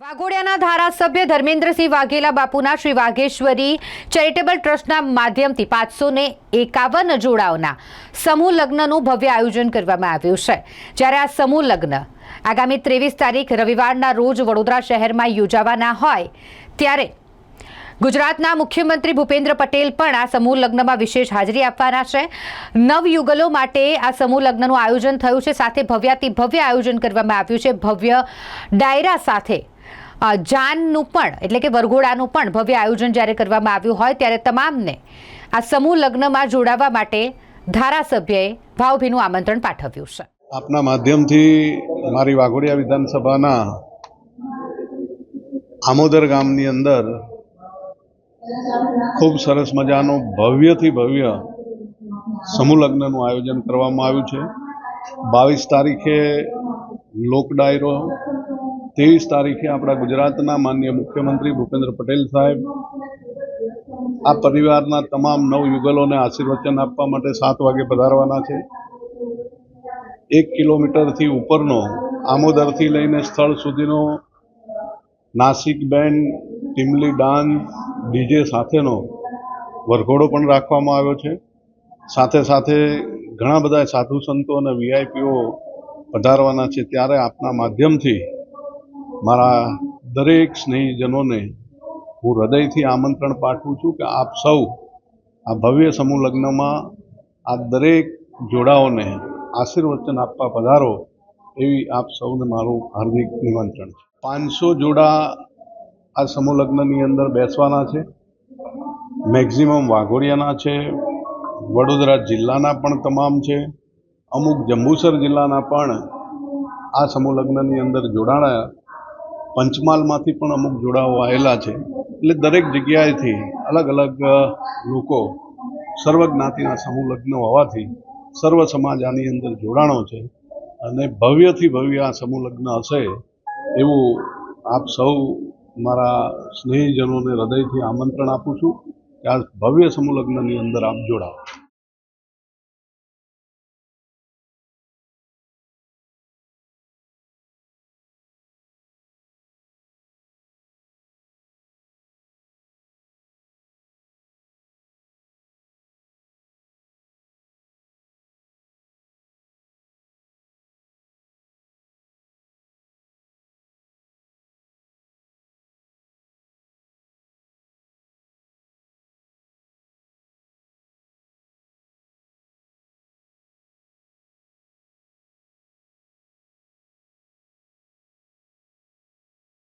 વાઘોડિયાના ધારાસભ્ય ધર્મેન્દ્રસિંહ વાઘેલા બાપુના શ્રી વાઘેશ્વરી ચેરિટેબલ ટ્રસ્ટના માધ્યમથી પાંચસો ને એકાવન જોડાઓના સમૂહ લગ્નનું ભવ્ય આયોજન કરવામાં આવ્યું છે. જ્યારે આ સમૂહ લગ્ન આગામી ત્રેવીસ તારીખ રવિવારના રોજ વડોદરા શહેરમાં યોજાવાના હોય, ત્યારે ગુજરાતના મુખ્યમંત્રી ભૂપેન્દ્ર પટેલ પણ આ સમૂહ લગ્નમાં વિશેષ હાજરી આપવાના છે. નવયુગલો માટે આ સમૂહ લગ્નનું આયોજન થયું છે. સાથે ભવ્યાતિ ભવ્ય આયોજન કરવામાં આવ્યું છે. ભવ્ય ડાયરા સાથે જાનનું પણ, એટલે કે વરઘોડાનું પણ ભવ્ય આયોજન જ્યારે કરવામાં આવ્યું હોય ત્યારે તમામને આ સમૂહ લગ્નમાં જોડાવા માટે ધારાસભ્યએ ભાવભીનું આમંત્રણ પાઠવ્યું છે. આપના માધ્યમથી મારી વાઘોડિયા વિધાનસભાના આમોદર ગામની અંદર ખૂબ સરસ મજાનું ભવ્યથી ભવ્ય સમૂહ લગ્નનું આયોજન કરવામાં આવ્યું છે. બાવીસ તારીખે લોક ડાયરો ત્રેવીસ તારીખે આપણા ગુજરાતના માનનીય મુખ્યમંત્રી ભૂપેન્દ્ર પટેલ સાહેબ આ પરિવારના તમામ નવયુગલોને આશીર્વચન આપવા માટે સાત વાગે પધારવાના છે. એક કિલોમીટરથી ઉપરનો આમોદરથી લઈને સ્થળ સુધીનો Nashik band Timli dance DJ સાથેનો વરઘોડો પણ રાખવામાં આવ્યો છે. સાથે સાથે ઘણા બધા સાધુ સંતો અને વીઆઈપીઓ પધારવાના છે. ત્યારે આપના માધ્યમથી મારા દરેક સ્નેહીજનોને હું હૃદયથી આમંત્રણ પાઠવું છું કે આપ સૌ આ ભવ્ય સમૂહ લગ્નમાં આ દરેક જોડાઓને આશીર્વચન આપવા પધારો એવી આપ સૌને મારું હાર્દિક નિમંત્રણ છે. પાંચસો જોડા આ સમૂહ લગ્નની અંદર બેસવાના છે. મેક્ઝિમમ વાઘોડિયાના છે. વડોદરા જિલ્લાના પણ તમામ છે. અમુક જંબુસર જિલ્લાના પણ આ સમૂહ લગ્નની અંદર જોડાણા પંચમહાલમાંથી પણ અમુક જોડાઓ આવેલા છે. એટલે દરેક જગ્યાએથી અલગ અલગ લોકો સર્વ જ્ઞાતિના સમૂહ લગ્ન હોવાથી સર્વ સમાજ આની અંદર જોડાણો છે અને ભવ્યથી ભવ્ય આ સમૂહ લગ્ન હશે એવું આપ સૌ મારા સ્નેહીજનોને હૃદયથી આમંત્રણ આપું છું કે આ ભવ્ય સમૂહ લગ્નની અંદર આપ જોડાઓ.